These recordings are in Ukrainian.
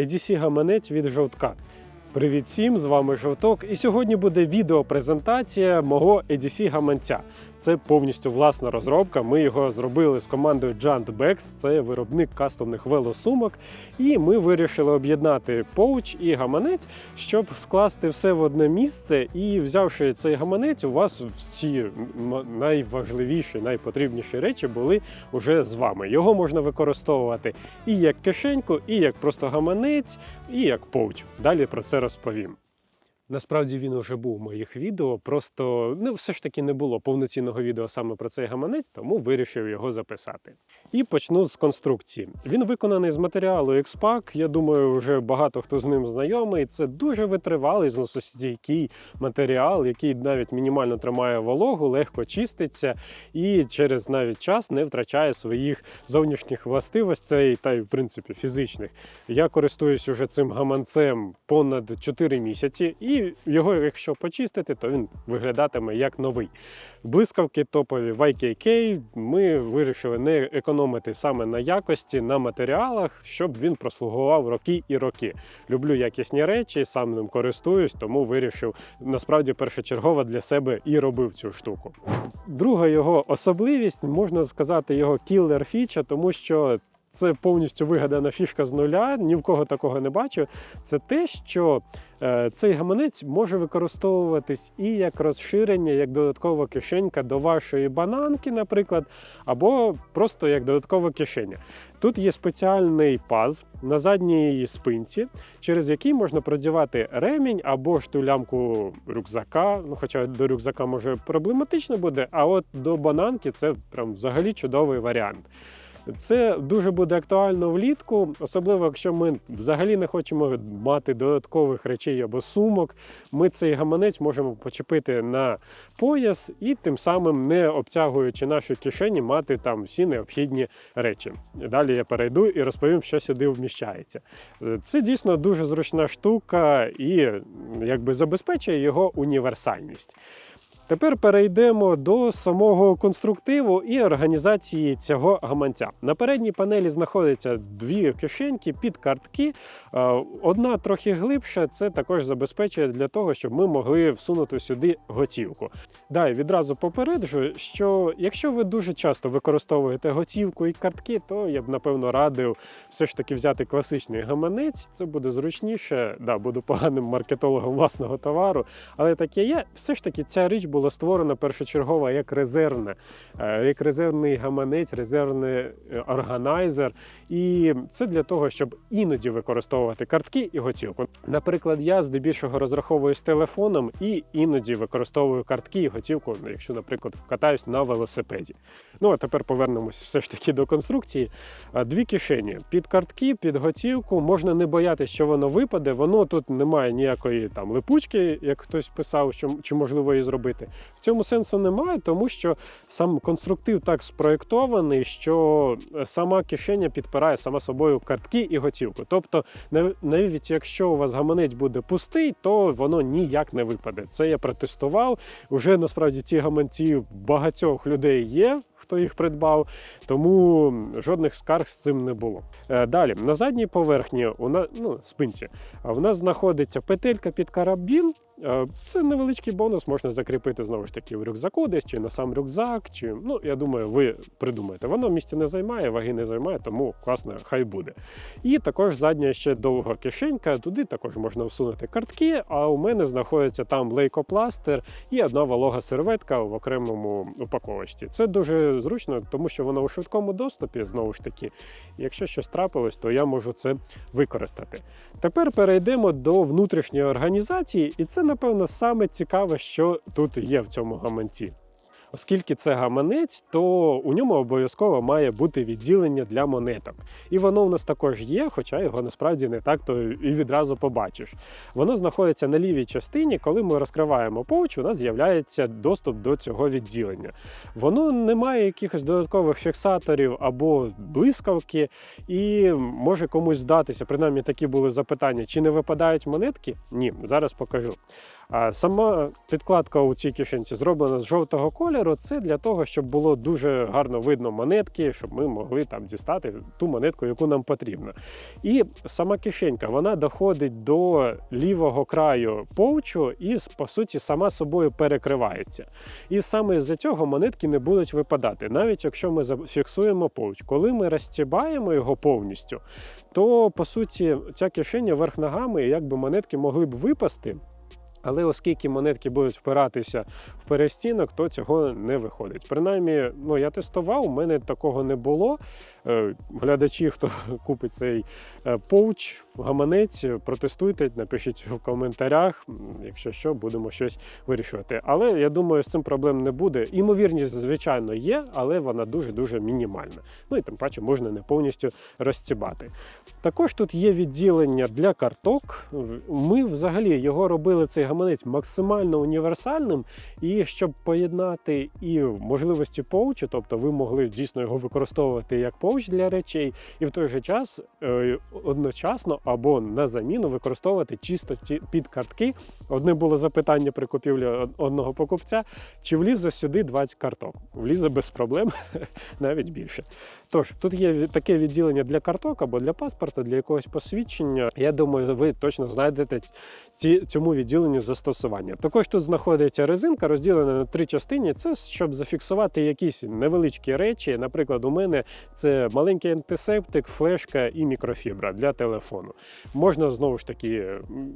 EDC гаманець від жовтка. Привіт всім, з вами Жовток. І сьогодні буде відеопрезентація мого EDC гаманця. Це повністю власна розробка. Ми його зробили з командою Giant це виробник кастомних велосумок. І ми вирішили об'єднати поуч і гаманець, щоб скласти все в одне місце. І взявши цей гаманець, у вас всі найважливіші, найпотрібніші речі були уже з вами. Його можна використовувати і як кишеньку, і як просто гаманець, і як поуч. Далі про це розповім. Насправді він уже був в моїх відео, просто ну, все ж таки не було повноцінного відео саме про цей гаманець, тому вирішив його записати. І почну з конструкції. Він виконаний з матеріалу X-Pack. Я думаю, вже багато хто з ним знайомий. Це дуже витривалий, зносостійкий матеріал, який навіть мінімально тримає вологу, легко чиститься і через навіть час не втрачає своїх зовнішніх властивостей та й в принципі фізичних. Я користуюсь уже цим гаманцем понад 4 місяці, і його, якщо почистити, то він виглядатиме як новий. Блискавки топові в IKK ми вирішили не економити саме на якості, на матеріалах, щоб він прослугував роки і роки. Люблю якісні речі, сам ним користуюсь, тому вирішив насправді першочергово для себе і робив цю штуку. Друга його особливість, можна сказати, його кілер фіча, тому що це повністю вигадана фішка з нуля, ні в кого такого не бачу. Це те, що е, цей гаманець може використовуватись і як розширення, як додаткова кишенька до вашої бананки, наприклад, або просто як додаткова кишеня. Тут є спеціальний паз на задній спинці, через який можна продівати ремінь або ж ту лямку рюкзака. Ну, хоча до рюкзака може проблематично буде, а от до бананки це прям взагалі чудовий варіант. Це дуже буде актуально влітку, особливо якщо ми взагалі не хочемо мати додаткових речей або сумок. Ми цей гаманець можемо почепити на пояс і тим самим, не обтягуючи наші кишені, мати там всі необхідні речі. Далі я перейду і розповім, що сюди вміщається. Це дійсно дуже зручна штука і якби забезпечує його універсальність. Тепер перейдемо до самого конструктиву і організації цього гаманця. На передній панелі знаходяться дві кишеньки під картки. Е, Одна трохи глибша, це також забезпечує для того, щоб ми могли всунути сюди готівку. Да, і відразу попереджу, що якщо ви дуже часто використовуєте готівку і картки, то я б напевно радив все ж таки взяти класичний гаманець. Це буде зручніше. Да, буду поганим маркетологом власного товару, але таке є. Все ж таки, ця річ була створена першочергово як резервна, е, як резервний гаманець, резервний е, органайзер. І це для того, щоб іноді використовувати картки і готівку. Наприклад, я здебільшого розраховуюсь телефоном і іноді використовую картки і готівку, якщо, наприклад, катаюсь на велосипеді. Ну а тепер повернемось все ж таки до конструкції. Дві кишені під картки, під готівку. Можна не боятися, що воно випаде. Воно тут немає ніякої там липучки, як хтось писав, що чи можливо її зробити. В цьому сенсу немає, тому що сам конструктив так спроєктований, що сама кишеня підпирає сама собою картки і готівку. Тобто, навіть якщо у вас гаманець буде пустий, то воно ніяк не випаде. Це я протестував. Уже насправді ці гаманці багатьох людей є. Хто їх придбав, тому жодних скарг з цим не було. Е, Далі на задній поверхні у нас ну, спинці в нас знаходиться петелька під карабін. Е, Це невеличкий бонус, можна закріпити знову ж таки в рюкзаку, десь чи на сам рюкзак. Чи ну я думаю, ви придумаєте. Воно місця не займає, ваги не займає, тому класно, хай буде. І також задня ще довга кишенька. Туди також можна всунути картки. А у мене знаходиться там лейкопластир і одна волога серветка в окремому упаковочці. Це дуже зручно, тому що воно у швидкому доступі. Знову ж таки, якщо щось трапилось, то я можу це використати. Тепер перейдемо до внутрішньої організації, і це, напевно, саме цікаве, що тут є в цьому гаманці. Оскільки це гаманець, то у ньому обов'язково має бути відділення для монеток. І воно у нас також є, хоча його насправді не так то і відразу побачиш. Воно знаходиться на лівій частині. Коли ми розкриваємо pouch, у нас з'являється доступ до цього відділення. Воно не має якихось додаткових фіксаторів або блискавки, і може комусь здатися. Принаймні такі були запитання: чи не випадають монетки? Ні, зараз покажу. Сама підкладка у цій кишенці зроблена з жовтого кольору, кольору це для того, щоб було дуже гарно видно монетки, щоб ми могли там дістати ту монетку, яку нам потрібно. І сама кишенька вона доходить до лівого краю повчу і, по суті, сама собою перекривається. І саме з-за цього монетки не будуть випадати, навіть якщо ми зафіксуємо повч. Коли ми розтібаємо його повністю, то по суті ця кишеня верх ногами, якби монетки могли б випасти. Але оскільки монетки будуть впиратися в перестінок, то цього не виходить. Принаймні, ну я тестував, у мене такого не було. Е, Глядачі, хто купить цей е, поуч, гаманець, протестуйте, напишіть в коментарях. Якщо що, будемо щось вирішувати. Але я думаю, з цим проблем не буде. Імовірність, звичайно, є, але вона дуже-дуже мінімальна. Ну і тим паче можна не повністю розцібати. Також тут є відділення для карток. Ми взагалі його робили цей гаманець максимально універсальним, і щоб поєднати і можливості поучу, тобто ви могли дійсно його використовувати як поуч для речей, і в той же час е, одночасно або на заміну використовувати чисто під картки. Одне було запитання при купівлі одного покупця: чи влізе сюди 20 карток? Влізе без проблем, навіть більше. Тож тут є таке відділення для карток або для паспорта, для якогось посвідчення. Я думаю, ви точно знайдете ці, цьому відділенню застосування. Також тут знаходиться резинка, розділена на три частини. Це щоб зафіксувати якісь невеличкі речі. Наприклад, у мене це маленький антисептик, флешка і мікрофібра для телефону. Можна знову ж таки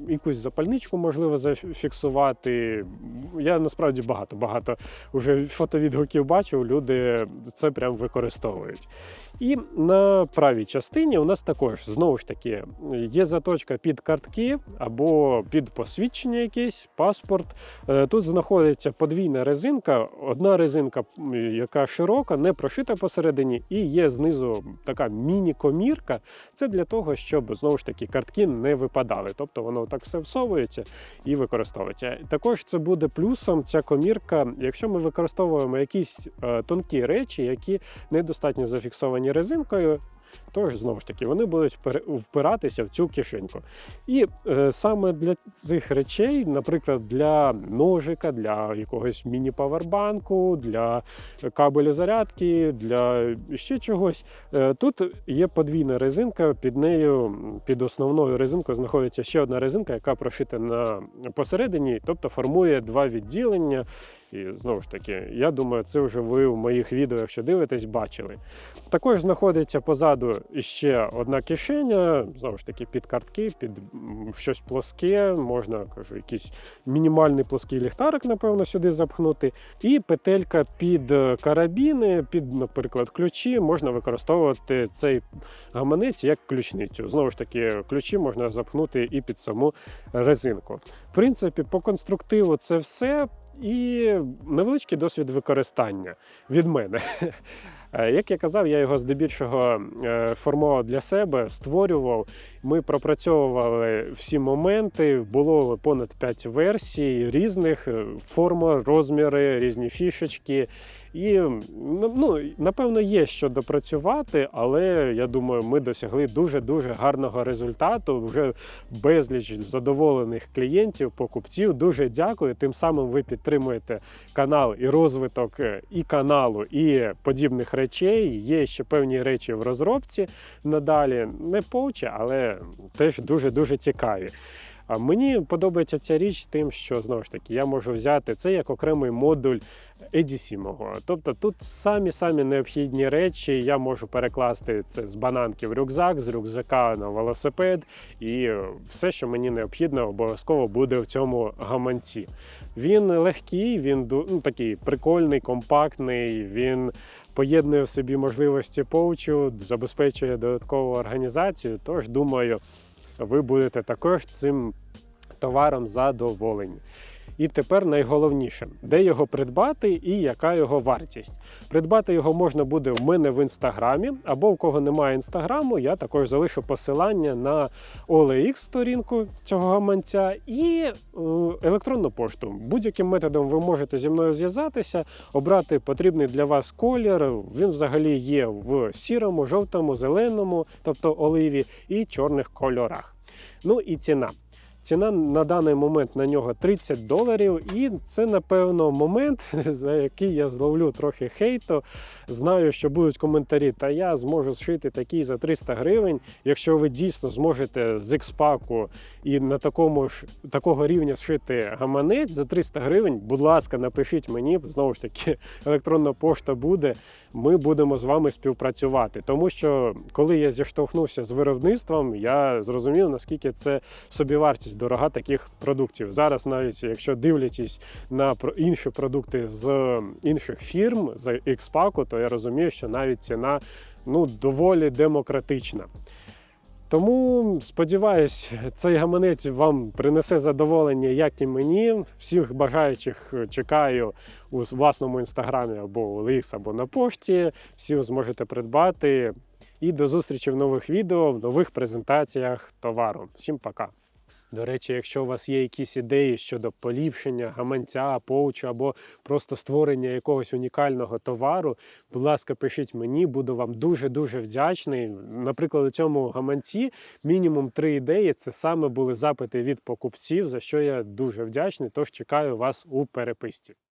якусь запальничку можливо зафіксувати. Я насправді багато багато вже фотовідгуків бачив. Люди це прям використовують. І на правій частині у нас також знову ж таки є заточка під картки або під посвідчення якесь, паспорт. Е, Тут знаходиться подвійна резинка. Одна резинка, яка широка, не прошита посередині, і є знизу така міні-комірка. Це для того, щоб знову ж таки картки не випадали. Тобто воно так все всовується і використовується. Також це буде плюсом ця комірка, якщо ми використовуємо якісь е, тонкі речі, які недостатньо зафіксовані резинкою. Тож, знову ж таки, вони будуть впиратися в цю кишеньку. І е, саме для цих речей, наприклад, для ножика, для якогось міні-павербанку, для кабелю зарядки, для ще чогось, е, тут є подвійна резинка. Під нею, під основною резинкою, знаходиться ще одна резинка, яка прошита на посередині, тобто формує два відділення. І знову ж таки, я думаю, це вже ви в моїх відео, якщо дивитесь, бачили. Також знаходиться позаду ще одна кишеня, знову ж таки, під картки, під щось плоске, можна кажу, якийсь мінімальний плоский ліхтарик, напевно, сюди запхнути. І петелька під е, карабіни, під, наприклад, ключі, можна використовувати цей гаманець як ключницю. Знову ж таки, ключі можна запхнути і під саму резинку. В принципі, по конструктиву це все. І невеличкий досвід використання від мене. Е, Як я казав, я його здебільшого е, формував для себе, створював. Ми пропрацьовували всі моменти. Було понад 5 версій різних е, форма, розміри, різні фішечки. І ну, ну, напевно, є що допрацювати, але я думаю, ми досягли дуже дуже гарного результату. Вже безліч задоволених клієнтів, покупців. Дуже дякую. Тим самим ви підтримуєте канал і розвиток е, і каналу, і подібних речей. Є ще певні речі в розробці надалі. Не повче, але теж дуже дуже цікаві. А мені подобається ця річ тим, що знову ж таки я можу взяти це як окремий модуль EDC мого. Тобто тут самі самі необхідні речі. Я можу перекласти це з бананки в рюкзак, з рюкзака на велосипед, і все, що мені необхідно, обов'язково буде в цьому гаманці. Він легкий, він ну, такий прикольний, компактний. Він поєднує в собі можливості поучу, забезпечує додаткову організацію. Тож думаю, ви будете також цим товаром задоволені. І тепер найголовніше, де його придбати і яка його вартість. Придбати його можна буде в мене в інстаграмі, або в кого немає інстаграму, я також залишу посилання на OLX сторінку цього гаманця і е, електронну пошту. Будь-яким методом ви можете зі мною зв'язатися, обрати потрібний для вас колір. Він взагалі є в сірому, жовтому, зеленому, тобто оливі, і чорних кольорах. Ну і ціна. Ціна на даний момент на нього 30 доларів, і це, напевно, момент, за який я зловлю трохи хейту. Знаю, що будуть коментарі, та я зможу зшити такий за 300 гривень. Якщо ви дійсно зможете з експаку і на такому ж такого рівня зшити гаманець за 300 гривень, будь ласка, напишіть мені, знову ж таки, електронна пошта буде. Ми будемо з вами співпрацювати. Тому що коли я зіштовхнувся з виробництвом, я зрозумів, наскільки це собівартість дорога таких продуктів. Зараз, навіть якщо дивлячись на інші продукти з інших фірм, з експаку, то я розумію, що навіть ціна ну, доволі демократична. Тому сподіваюсь, цей гаманець вам принесе задоволення, як і мені. Всіх бажаючих чекаю у власному інстаграмі або у Лікс, або на пошті. Всі зможете придбати. І до зустрічі в нових відео, в нових презентаціях товару. Всім пока! До речі, якщо у вас є якісь ідеї щодо поліпшення гаманця, поуча або просто створення якогось унікального товару, будь ласка, пишіть мені, буду вам дуже-дуже вдячний. Наприклад, у цьому гаманці мінімум три ідеї. Це саме були запити від покупців, за що я дуже вдячний. Тож чекаю вас у переписці.